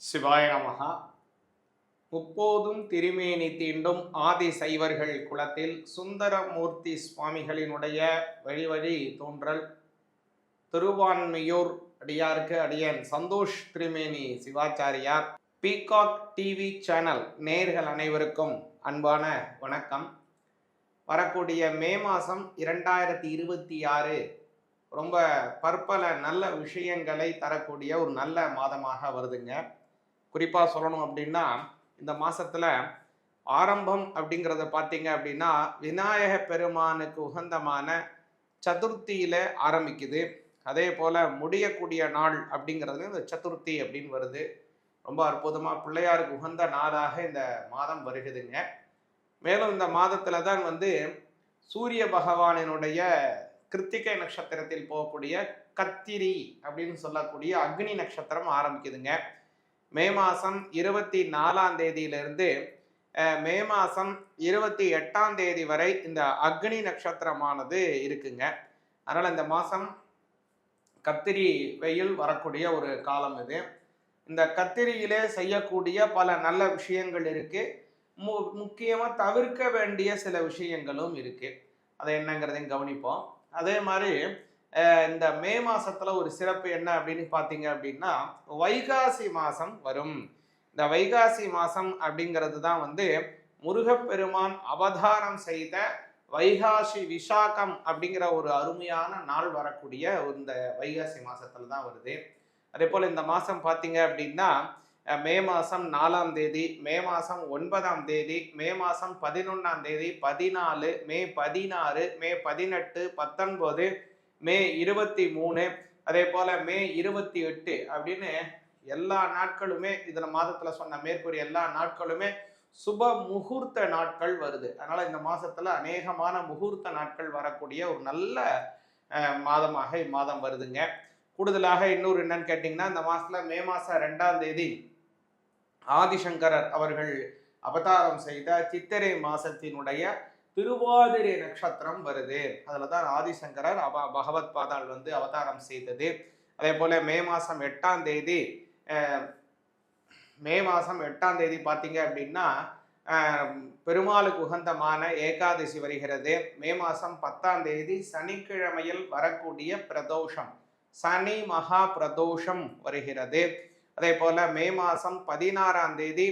சிவாய நமகா முப்போதும் திருமேனி தீண்டும் ஆதி சைவர்கள் குலத்தில் சுந்தரமூர்த்தி சுவாமிகளினுடைய வழிவழி தோன்றல். திருவான்மையூர் அடியாருக்கு அடியன் சந்தோஷ் திருமேனி சிவாச்சாரியார். பீகாக் டிவி சேனல் நேர்கள் அனைவருக்கும் அன்பான வணக்கம். வரக்கூடிய மே மாதம் இரண்டாயிரத்தி இருபத்தி ஆறு ரொம்ப பற்பல நல்ல விஷயங்களை தரக்கூடிய ஒரு நல்ல மாதமாக வருதுங்க. குறிப்பாக சொல்லணும் அப்படின்னா இந்த மாதத்தில் ஆரம்பம் அப்படிங்கிறத பார்த்தீங்க அப்படின்னா விநாயக பெருமானுக்கு உகந்தமான சதுர்த்தியில் ஆரம்பிக்குது. அதே போல் முடியக்கூடிய நாள் அப்படிங்கிறது இந்த சதுர்த்தி அப்படின்னு வருது. ரொம்ப அற்புதமாக பிள்ளையாருக்கு உகந்த நாளாக இந்த மாதம் வருகுதுங்க. மேலும் இந்த மாதத்தில் தான் வந்து சூரிய பகவானினுடைய கிருத்திகை நட்சத்திரத்தில் போகக்கூடிய கத்திரி அப்படின்னு சொல்லக்கூடிய அக்னி நட்சத்திரம் ஆரம்பிக்குதுங்க. மே மாதம் இருபத்தி நாலாம் தேதியிலிருந்து மே மாதம் இருபத்தி எட்டாம் தேதி வரை இந்த அக்னி நட்சத்திரமானது இருக்குங்க. அதனால் இந்த மாதம் கத்திரி வெயில் வரக்கூடிய ஒரு காலம் இது. இந்த கத்திரியிலே செய்யக்கூடிய பல நல்ல விஷயங்கள் இருக்குது மு முக்கியமாக தவிர்க்க வேண்டிய சில விஷயங்களும் இருக்குது அதை என்னங்கிறதையும் கவனிப்போம். அதே மாதிரி இந்த மே மாசத்துல ஒரு சிறப்பு என்ன அப்படின்னு பார்த்தீங்க அப்படின்னா வைகாசி மாசம் வரும். இந்த வைகாசி மாசம் அப்படிங்கிறது தான் வந்து முருகப்பெருமான் அவதாரம் செய்த வைகாசி விசாகம் அப்படிங்கிற ஒரு அருமையான நாள் வரக்கூடிய இந்த வைகாசி மாசத்துல தான் வருது. அதே போல் இந்த மாதம் பார்த்தீங்க அப்படின்னா மே மாதம் நாலாம் தேதி மே மாதம் ஒன்பதாம் தேதி மே மாதம் பதினொன்றாம் தேதி பதினாலு மே பதினாறு மே பதினெட்டு பத்தொன்பது மே இருபத்தி மூணு அதே போல் மே இருபத்தி எட்டு அப்படின்னு எல்லா நாட்களுமே இதில் மாதத்தில் சொன்ன மேற்கூறிய எல்லா நாட்களுமே சுப முகூர்த்த நாட்கள் வருது. அதனால் இந்த மாசத்துல அநேகமான முகூர்த்த நாட்கள் வரக்கூடிய ஒரு நல்ல மாதமாக இம்மாதம் வருதுங்க. கூடுதலாக இன்னொரு என்னன்னு கேட்டிங்கன்னா இந்த மாசத்துல மே மாதம் ரெண்டாம் தேதி ஆதிசங்கரர் அவர்கள் அவதாரம் செய்த சித்திரை மாசத்தினுடைய திருவாதிரை நட்சத்திரம் வருது. அதில் தான் ஆதிசங்கரர் அவ பகவத் பாதால் வந்து அவதாரம் செய்தது. அதே போல் மே மாதம் எட்டாம் தேதி மே மாதம் எட்டாம் தேதி பார்த்தீங்க அப்படின்னா பெருமாளுக்கு உகந்தமான ஏகாதசி வருகிறது. மே மாதம் பத்தாம் தேதி சனிக்கிழமையில் வரக்கூடிய பிரதோஷம். சனி மகா பிரதோஷம் வருகிறது. அதே போல மே மாதம் பதினாறாம் தேதி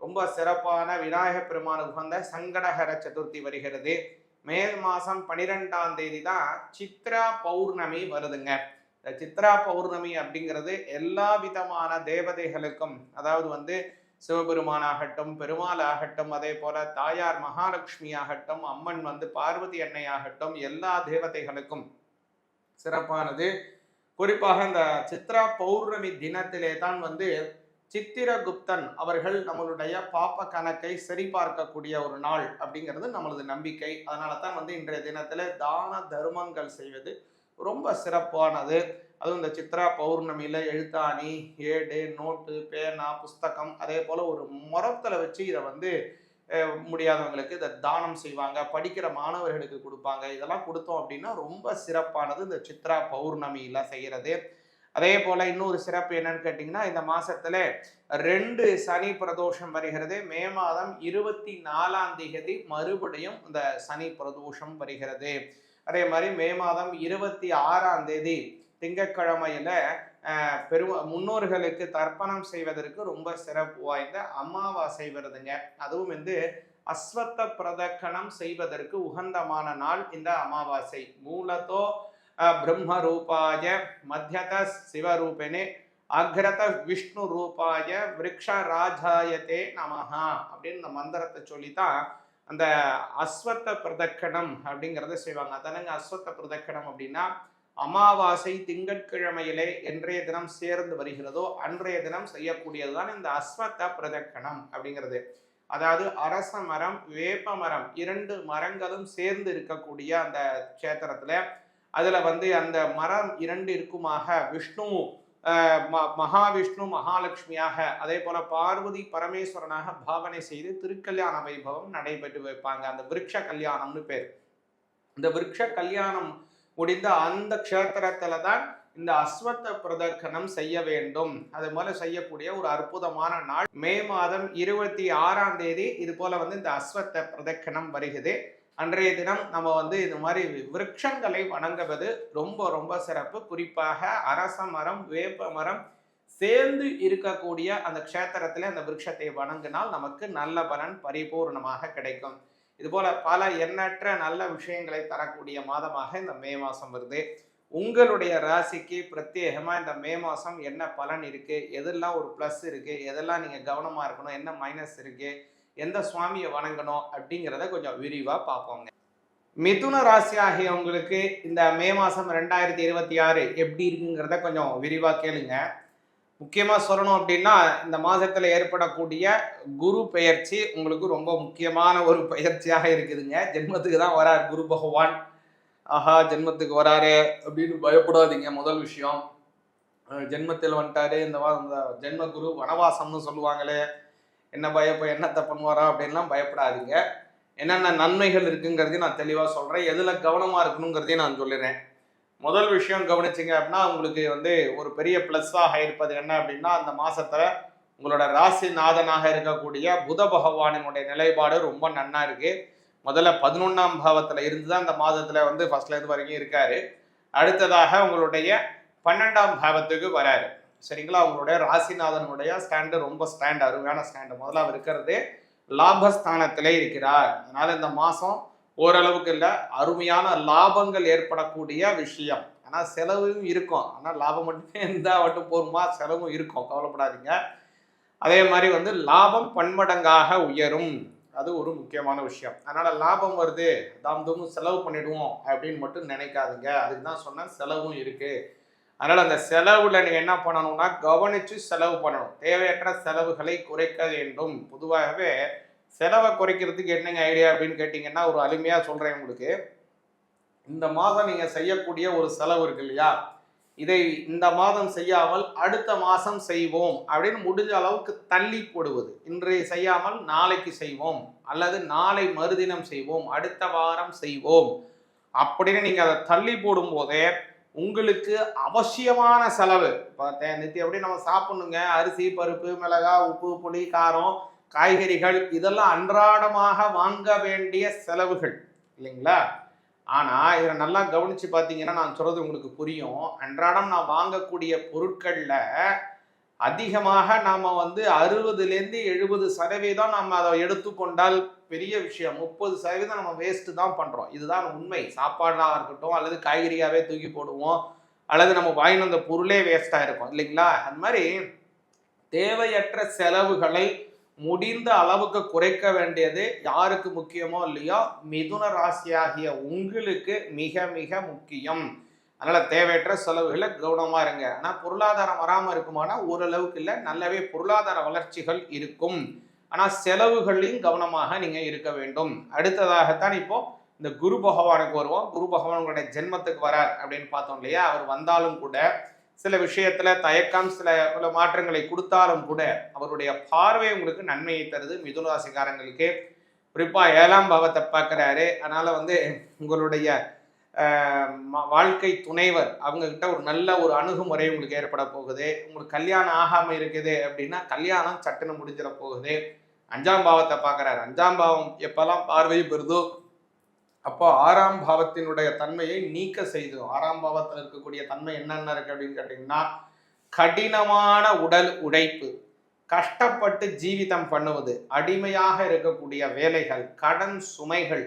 ரொம்ப சிறப்பான விநாயகப் பெருமானுக்கு உகந்த சங்கடகர சதுர்த்தி வருகிறது. மே மாதம் பனிரெண்டாம் தேதி தான் சித்ரா பௌர்ணமி வருதுங்க. இந்த சித்ரா பௌர்ணமி அப்படிங்கிறது எல்லா விதமான தேவதைகளுக்கும் அதாவது வந்து சிவபெருமானாகட்டும் பெருமாள் ஆகட்டும் அதே போல தாயார் மகாலட்சுமி ஆகட்டும் அம்மன் வந்து பார்வதி அன்னை ஆகட்டும் எல்லா தேவதைகளுக்கும் சிறப்பானது. குறிப்பாக இந்த சித்ரா பௌர்ணமி தினத்திலே தான் வந்து சித்திரகுப்தன் அவர்கள் நம்மளுடைய பாப்ப கணக்கை சரிபார்க்கக்கூடிய ஒரு நாள் அப்படிங்கிறது நம்மளது நம்பிக்கை. அதனால தான் வந்து இன்றைய தினத்தில் தான தர்மங்கள் செய்வது ரொம்ப சிறப்பானது. அதுவும் இந்த சித்ரா பௌர்ணமியில் எழுத்தாணி ஏடு நோட்டு பேனா புஸ்தகம் அதே போல் ஒரு முறத்தில் வச்சு இதை வந்து முடியாதவங்களுக்கு இதை தானம் செய்வாங்க. படிக்கிற மாணவர்களுக்கு கொடுப்பாங்க. இதெல்லாம் கொடுத்தோம் அப்படின்னா ரொம்ப சிறப்பானது இந்த சித்ரா பௌர்ணமியில் செய்கிறது அதே போல இன்னொரு சிறப்பு என்னன்னு கேட்டிங்கன்னா இந்த மாசத்துல ரெண்டு சனி பிரதோஷம் வருகிறது. மே மாதம் இருபத்தி நாலாம் தேதி மறுபடியும் இந்த சனி பிரதோஷம் வருகிறது. அதே மாதிரி மே மாதம் இருபத்தி ஆறாம் தேதி திங்கக்கிழமையில பெரு முன்னோர்களுக்கு தர்ப்பணம் செய்வதற்கு ரொம்ப சிறப்பு வாய்ந்த அமாவாசை வருதுங்க. அதுவும் வந்து அஸ்வத்த பிரதக்கணம் செய்வதற்கு உகந்தமான நாள் இந்த அமாவாசை. மூலத்தோ பிரம்மரூபாய பிரம்ம ரூபாய மத்தியத சிவரூபிணே அக்ரத விஷ்ணு ரூபாய விரக்ஷ ராஜாயத்தே நமஹா அப்படின்னு இந்த மந்திரத்தை சொல்லித்தான் அந்த அஸ்வத்த பிரதக்கணம் அப்படிங்கிறத செய்வாங்க. அதனங்க அஸ்வத்த பிரதக்கணம் அப்படின்னா அமாவாசை திங்கட்கிழமையிலே என்றைய தினம் சேர்ந்து வருகிறதோ அன்றைய தினம் செய்யக்கூடியதுதான் இந்த அஸ்வத்த பிரதக்கணம் அப்படிங்கிறது. அதாவது அரச மரம் வேப்ப மரம் இரண்டு மரங்களும் சேர்ந்து இருக்கக்கூடிய அந்த கஷேத்திரத்துல அதுல வந்து அந்த மரம் இரண்டு இருக்குமாக. விஷ்ணு ம- மகாவிஷ்ணு மகாலட்சுமியாக அதே போல பார்வதி பரமேஸ்வரனாக பாவனை செய்து திருக்கல்யாண வைபவம் நடைபெற்று வைப்பாங்க. அந்த விருட்ச கல்யாணம்னு பேர். இந்த விருட்ச கல்யாணம் முடிந்த அந்த க்ஷேத்திரத்துல தான் இந்த அஸ்வத்த பிரதர்க்கணம் செய்ய வேண்டும். அது போல செய்யக்கூடிய ஒரு அற்புதமான நாள் மே மாதம் இருபத்தி ஆறாம் தேதி. இது போல வந்து இந்த அஸ்வத்த பிரதக்கணம் வருகிறது. அன்றைய தினம் நம்ம வந்து இது மாதிரி விரக்ஷங்களை வணங்குவது ரொம்ப ரொம்ப சிறப்பு. குறிப்பாக அரச மரம் வேப்ப மரம் சேர்ந்து இருக்கக்கூடிய அந்த க்ஷேத்திரத்தில் அந்த விருட்சத்தை வணங்கினால் நமக்கு நல்ல பலன் பரிபூர்ணமாக கிடைக்கும். இதுபோல பல எண்ணற்ற நல்ல விஷயங்களை தரக்கூடிய மாதமாக இந்த மே மாதம் வருது. உங்களுடைய ராசிக்கு பிரத்யேகமாக இந்த மே மாதம் என்ன பலன் இருக்குது எதெல்லாம் ஒரு ப்ளஸ் இருக்குது எதெல்லாம் நீங்கள் கவனமாக இருக்கணும்? என்ன மைனஸ் இருக்குது எந்த சுவாமியை வணங்கணும் அப்படிங்கிறத கொஞ்சம் விரிவாக பார்ப்போங்க. மிதுன ராசி ஆகியவங்களுக்கு இந்த மே மாதம் ரெண்டாயிரத்தி இருபத்தி ஆறு எப்படி இருக்குங்கிறத கொஞ்சம் விரிவாக கேளுங்க. முக்கியமாக சொல்லணும் அப்படின்னா இந்த மாதத்தில் ஏற்படக்கூடிய குரு பெயர்ச்சி உங்களுக்கு ரொம்ப முக்கியமான ஒரு பயிற்சியாக இருக்குதுங்க. ஜென்மத்துக்கு தான் வரார் குரு பகவான். ஆஹா ஜென்மத்துக்கு வராரு அப்படின்னு பயப்படாதீங்க. முதல் விஷயம் ஜென்மத்தில் வந்துட்டாரு. இந்த வா இந்த ஜென்ம குரு வனவாசம்னு சொல்லுவாங்களே. என்ன பயப்ப என்னத்தை பண்ணுவாரா அப்படின்லாம் பயப்படாதீங்க. என்னென்ன நன்மைகள் இருக்குங்கிறதையும் நான் தெளிவாக சொல்கிறேன் எதில் கவனமாக இருக்கணுங்கிறதையும் நான் சொல்லிடுறேன். முதல் விஷயம் கவனிச்சிங்க அப்படின்னா உங்களுக்கு வந்து ஒரு பெரிய ப்ளஸ்ஸாக இருப்பது என்ன அப்படின்னா அந்த மாதத்தில் உங்களோட ராசி நாதனாக இருக்கக்கூடிய புத பகவானினுடைய நிலைப்பாடு ரொம்ப நன்னா இருக்குது முதல்ல பதினொன்றாம் பாவத்தில் இருந்து தான் இந்த மாதத்தில் வந்து ஃபர்ஸ்ட்லேருந்து வரைக்கும் இருக்கார். அடுத்ததாக உங்களுடைய பன்னெண்டாம் பாவத்துக்கு வராரு. சரிங்களா? அவங்களுடைய ராசிநாதனுடைய ஸ்டாண்டு ரொம்ப ஸ்டாண்ட் அருமையான ஸ்டாண்டு முதல்ல அவர் இருக்கிறது லாபஸ்தானத்திலே இருக்கிறார். அதனால இந்த மாதம் ஓரளவுக்கு இல்லை அருமையான லாபங்கள் ஏற்படக்கூடிய விஷயம். ஆனால் செலவும் இருக்கும். ஆனால் லாபம் மட்டுமே இருந்தால் மட்டும் போருமா? செலவும் இருக்கும். கவலைப்படாதீங்க. அதே மாதிரி வந்து லாபம் பன்மடங்காக உயரும். அது ஒரு முக்கியமான விஷயம். அதனால் லாபம் வருது. தாம் தூமும் செலவு பண்ணிடுவோம் அப்படின்னு மட்டும் நினைக்காதீங்க. அதுக்கு தான் சொன்னேன் செலவும் இருக்குது அதனால் அந்த செலவில் நீங்கள் என்ன பண்ணணும்னா கவனித்து செலவு பண்ணணும். தேவையற்ற செலவுகளை குறைக்க வேண்டும். பொதுவாகவே செலவை குறைக்கிறதுக்கு என்னங்க ஐடியா அப்படின்னு கேட்டிங்கன்னா ஒரு அருமையாக சொல்கிறேன் உங்களுக்கு. இந்த மாதம் நீங்கள் செய்யக்கூடிய ஒரு செலவு இருக்கு இல்லையா? இதை இந்த மாதம் செய்யாமல் அடுத்த மாதம் செய்வோம் அப்படின்னு முடிஞ்ச அளவுக்கு தள்ளி போடுவது. இன்றைய செய்யாமல் நாளைக்கு செய்வோம். அல்லது நாளை மறுதினம் செய்வோம். அடுத்த வாரம் செய்வோம். அப்படின்னு நீங்கள் அதை தள்ளி போடும்போதே உங்களுக்கு அவசியமான செலவு. இப்போ நித்தி எப்படி நம்ம சாப்பிடணுங்க. அரிசி பருப்பு மிளகா உப்பு புளி காரம் காய்கறிகள் இதெல்லாம் அன்றாடமாக வாங்க வேண்டிய செலவுகள். இல்லைங்களா? ஆனால் இதை நல்லா கவனித்து பார்த்தீங்கன்னா நான் சொல்கிறது உங்களுக்கு புரியும். அன்றாடம் நான் வாங்கக்கூடிய பொருட்களில் அதிகமாக நாம் வந்து அறுபதுலேருந்து எழுபது சதவீதம் நம்ம அதை எடுத்துக்கொண்டால் பெரிய விஷயம். முப்பது சதவீதம் நம்ம வேஸ்ட்டு தான் பண்ணுறோம் இதுதான் உண்மை. சாப்பாடாக இருக்கட்டும் அல்லது காய்கறியாகவே தூக்கி போடுவோம் அல்லது நம்ம வாங்கின அந்த பொருளே வேஸ்ட்டாக இருக்கும் இல்லைங்களா? அந்த மாதிரி தேவையற்ற செலவுகளை முடிந்த அளவுக்கு குறைக்க வேண்டியது யாருக்கு முக்கியமோ இல்லையோ மிதுன ராசியாகிய உங்களுக்கு மிக மிக முக்கியம். அதனால தேவையற்ற செலவுகளை கவனமா இருங்க. ஆனா பொருளாதாரம் வராமல் இருக்குமானா ஓரளவுக்கு இல்லை. நல்லாவே பொருளாதார வளர்ச்சிகள் இருக்கும். ஆனா செலவுகளையும் கவனமாக நீங்க இருக்க வேண்டும். அடுத்ததாகத்தான் இப்போ இந்த குரு பகவானுக்கு வருவோம். குரு பகவான் உங்களுடைய ஜென்மத்துக்கு வரார் அப்படின்னு பார்த்தோம் இல்லையா? அவர் வந்தாலும் கூட சில விஷயத்துல தயக்கம் சில பல மாற்றங்களை கொடுத்தாலும் கூட அவருடைய பார்வை உங்களுக்கு நன்மையை தருது. மிதுனராசிக்காரங்களுக்கு குறிப்பா ஏழாம் பாவத்தை பார்க்குறாரு. அதனால வந்து உங்களுடைய வாழ்க்கை துணைவர். அவங்கக்கிட்ட ஒரு நல்ல ஒரு அணுகுமுறை உங்களுக்கு ஏற்பட போகுது. உங்களுக்கு கல்யாணம் ஆகாமல் இருக்குது அப்படின்னா கல்யாணம் சட்டுன்னு முடிஞ்சிட போகுது. அஞ்சாம் பாவத்தை பார்க்குறாரு. அஞ்சாம் பாவம் எப்போல்லாம் பார்வை பெறுதோ அப்போ ஆறாம் பாவத்தினுடைய தன்மையை நீக்க செய்து ஆறாம் பாவத்தில் இருக்கக்கூடிய தன்மை என்னென்ன இருக்குது அப்படின்னு கேட்டிங்கன்னா கடினமான உடல் உடைப்பு கஷ்டப்பட்டு ஜீவிதம் பண்ணுவது அடிமையாக இருக்கக்கூடிய வேலைகள் கடன் சுமைகள்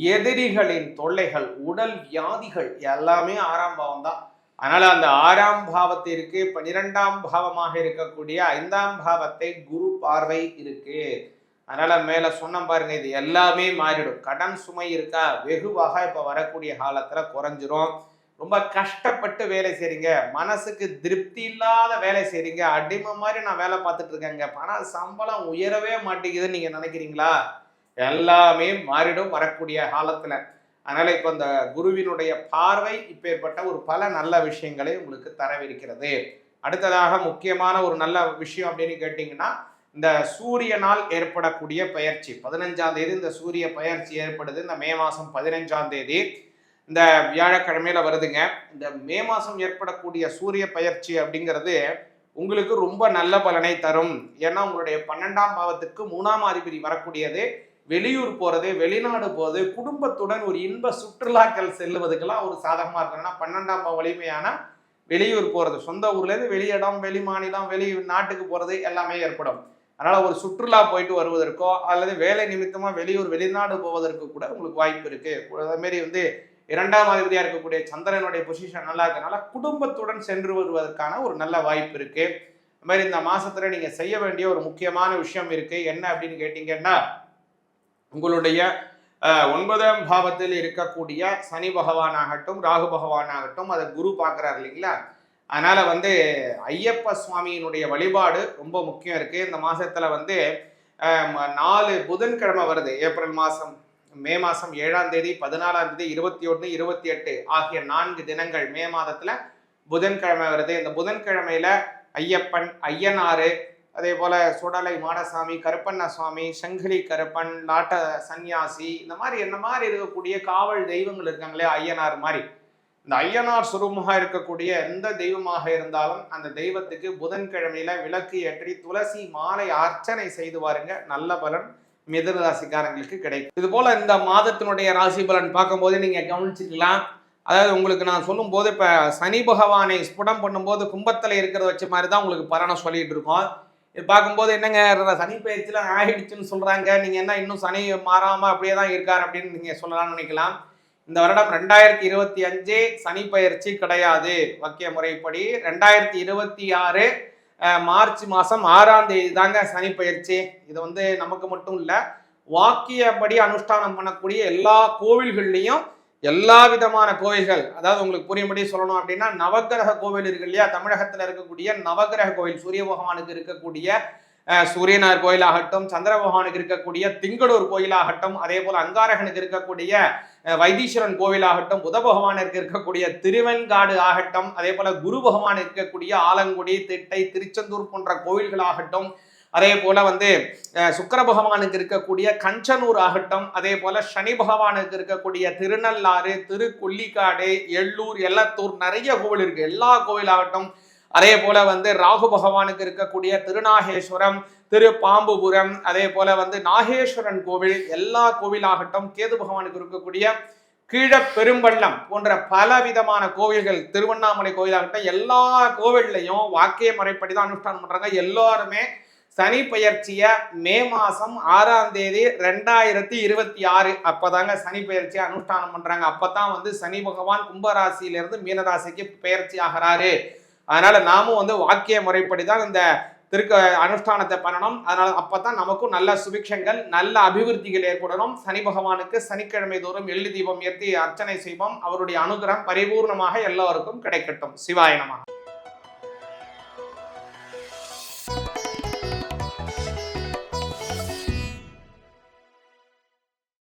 எதிரிகளின் தொல்லைகள் உடல் வியாதிகள் எல்லாமே ஆறாம் பாவம் தான். அதனால அந்த ஆறாம் பாவத்திற்கு பனிரெண்டாம் பாவமாக இருக்கக்கூடிய ஐந்தாம் பாவத்தை குரு பார்வை இருக்கு. அதனால மேல சொன்ன பாருங்க இது எல்லாமே மாறிடும். கடன் சுமை இருக்கா? வெகுவாக இப்ப வரக்கூடிய காலத்துல குறைஞ்சிரும். ரொம்ப கஷ்டப்பட்டு வேலை செய்றீங்க. மனசுக்கு திருப்தி இல்லாத வேலை செய்றீங்க. அடிமை மாதிரி நான் வேலை பார்த்துட்டு இருக்கேங்க. ஆனால் சம்பளம் உயரவே மாட்டேங்குதுன்னு நீங்க நினைக்கிறீங்களா? எல்லாமே மாறிடும் வரக்கூடிய காலத்துல. அதனால இப்போ இந்த குருவினுடைய பார்வை இப்பேற்பட்ட ஒரு பல நல்ல விஷயங்களை உங்களுக்கு தரவிருக்கிறது. அடுத்ததாக முக்கியமான ஒரு நல்ல விஷயம் அப்படின்னு கேட்டிங்கன்னா இந்த சூரியனால் ஏற்படக்கூடிய பயிற்சி. பதினஞ்சாம் தேதி இந்த சூரிய பயிற்சி ஏற்படுது. இந்த மே மாதம் பதினஞ்சாம் தேதி. இந்த வியாழக்கிழமையில வருதுங்க. இந்த மே மாதம் ஏற்படக்கூடிய சூரிய பயிற்சி அப்படிங்கிறது உங்களுக்கு ரொம்ப நல்ல பலனை தரும். ஏன்னா உங்களுடைய பன்னெண்டாம் பாவத்துக்கு மூணாம் அதிபதி வரக்கூடியது வெளியூர் போகிறது வெளிநாடு போகிறது குடும்பத்துடன் ஒரு இன்ப சுற்றுலாக்கள் செல்லுவதுக்கெல்லாம் ஒரு சாதகமா இருக்கும். ஏன்னா பன்னெண்டாம் வலிமையான வெளியூர் போறது. சொந்த ஊர்லேருந்து வெளியிடம் வெளி மாநிலம் வெளி நாட்டுக்கு போறது எல்லாமே ஏற்படும். அதனால ஒரு சுற்றுலா போயிட்டு வருவதற்கோ அல்லது வேலை நிமித்தமா வெளியூர் வெளிநாடு போவதற்கு கூட உங்களுக்கு வாய்ப்பு இருக்கு. அதேமாரி வந்து இரண்டாம் அதிபதியா இருக்கக்கூடிய சந்திரனுடைய பொசிஷன் நல்லா இருக்கிறதுனால குடும்பத்துடன் சென்று வருவதற்கான ஒரு நல்ல வாய்ப்பு இருக்கு. அது மாதிரி இந்த மாசத்துல நீங்க செய்ய வேண்டிய ஒரு முக்கியமான விஷயம் இருக்கு. என்ன அப்படின்னு கேட்டீங்கன்னா உங்களுடைய ஒன்பதாம் பாவத்தில் இருக்கக்கூடிய சனி பகவான் ஆகட்டும் ராகு பகவான் ஆகட்டும் அதை குரு பார்க்குறாரு இல்லைங்களா? அதனால் வந்து ஐயப்ப சுவாமியினுடைய வழிபாடு ரொம்ப முக்கியம் இருக்குது இந்த மாதத்தில் வந்து ம- நாலு புதன்கிழமை வருது. ஏப்ரல் மாதம் மே மாதம் ஏழாம் தேதி பதினாலாம் தேதி இருபத்தி ஒன்று இருபத்தி எட்டு ஆகிய நான்கு தினங்கள் மே மாதத்தில் புதன்கிழமை வருது. இந்த புதன்கிழமையில் ஐயப்பன் ஐயனாறு அதே போல சுடலை மாடசாமி கருப்பண்ண சுவாமி சங்கிலி கருப்பன் லாட்ட சந்நியாசி இந்த மாதிரி என்ன மாதிரி இருக்கக்கூடிய காவல் தெய்வங்கள் இருக்காங்களே ஐயனார் மாதிரி. இந்த ஐயனார் சுரூபமாக இருக்கக்கூடிய எந்த தெய்வமாக இருந்தாலும் அந்த தெய்வத்துக்கு புதன்கிழமையில விளக்கு ஏற்றி துளசி மாலை அர்ச்சனை செய்து வாருங்க. நல்ல பலன் மிதுன ராசிக்காரங்களுக்கு கிடைக்கும். இது போல இந்த மாதத்தினுடைய ராசி பலன் பார்க்கும்போது நீங்க கவனிச்சுக்கலாம் அதாவது உங்களுக்கு நான் சொல்லும்போது இப்போ சனி பகவானை ஸ்புடம் பண்ணும்போது கும்பத்தில் இருக்கிறத வச்ச மாதிரி தான் உங்களுக்கு பலனை சொல்லிட்டு இருக்கோம். இது பார்க்கும்போது என்னங்க சனி பயிற்சியில் ஆகிடுச்சுன்னு சொல்கிறாங்க நீங்கள் என்ன இன்னும் சனி மாறாமல் அப்படியே தான் இருக்கார் அப்படின்னு நீங்கள் சொல்லலாம்னு நினைக்கலாம். இந்த வருடம் ரெண்டாயிரத்தி இருபத்தி அஞ்சு சனி பயிற்சி கிடையாது. வாக்கிய முறைப்படி ரெண்டாயிரத்தி இருபத்தி ஆறு மார்ச் மாதம் ஆறாம் தேதி தாங்க சனி பயிற்சி. இது வந்து நமக்கு மட்டும் இல்லை வாக்கியப்படி அனுஷ்டானம் பண்ணக்கூடிய எல்லா கோவில்கள்லையும் எல்லா விதமான கோவில்கள் அதாவது உங்களுக்கு புரியும்படி சொல்லணும் அப்படின்னா நவக்கிரக கோவில் இருக்கு இல்லையா? தமிழகத்தில் இருக்கக்கூடிய நவக்கிரக கோவில் சூரிய பகவானுக்கு இருக்கக்கூடிய சூரியனார் கோயிலாகட்டும் சந்திர பகவானுக்கு இருக்கக்கூடிய திங்களூர் கோயிலாகட்டும் அதே போல அங்காரகனுக்கு இருக்கக்கூடிய வைத்தீஸ்வரன் கோவிலாகட்டும் புத பகவானுக்கு இருக்கக்கூடிய திருவெண்காடு ஆகட்டும் அதே போல குரு பகவான் இருக்கக்கூடிய ஆலங்குடி திட்டை திருச்செந்தூர் போன்ற கோவில்களாகட்டும் அதே போல வந்து சுக்கர பகவானுக்கு இருக்கக்கூடிய கஞ்சனூர் ஆகட்டும் அதே போல சனி பகவானுக்கு இருக்கக்கூடிய திருநள்ளாறு திருக்கொல்லிக்காடு எள்ளூர் எல்லத்தூர் நிறைய கோவில் இருக்கு. எல்லா கோவிலாகட்டும் அதே போல வந்து ராகு பகவானுக்கு இருக்கக்கூடிய திருநாகேஸ்வரம் திரு பாம்புபுரம் அதே போல வந்து நாகேஸ்வரன் கோவில் எல்லா கோவிலாகட்டும் கேது பகவானுக்கு இருக்கக்கூடிய கீழ பெரும்பள்ளம் போன்ற பல விதமான கோவில்கள் திருவண்ணாமலை கோயிலாகட்டும் எல்லா கோவில்லையும் வாக்கிய முறைப்படி தான் அனுஷ்டானம் பண்றாங்க. எல்லாருமே சனி பெயர்ச்சிய? மே மாசம் ஆறாம் தேதி ரெண்டாயிரத்தி இருபத்தி ஆறு. அப்பதாங்க சனி பயிற்சியை அனுஷ்டானம் பண்றாங்க. அப்பதான் வந்து சனி பகவான் கும்பராசியிலிருந்து மீனராசிக்கு பெயர்ச்சி ஆகிறாரு. அதனால நாமும் வந்து வாக்கிய முறைப்படி தான் இந்த திருக்க அனுஷ்டானத்தை பண்ணணும். அதனால அப்பதான் நமக்கும் நல்ல சுபிக்ஷங்கள் நல்ல அபிவிருத்திகள் ஏற்படணும். சனி பகவானுக்கு சனிக்கிழமை தோறும் எள்ளு தீபம் ஏற்றி அர்ச்சனை செய்வோம். அவருடைய அனுகிரகம் பரிபூர்ணமாக எல்லோருக்கும் கிடைக்கட்டும். சிவாயனமாக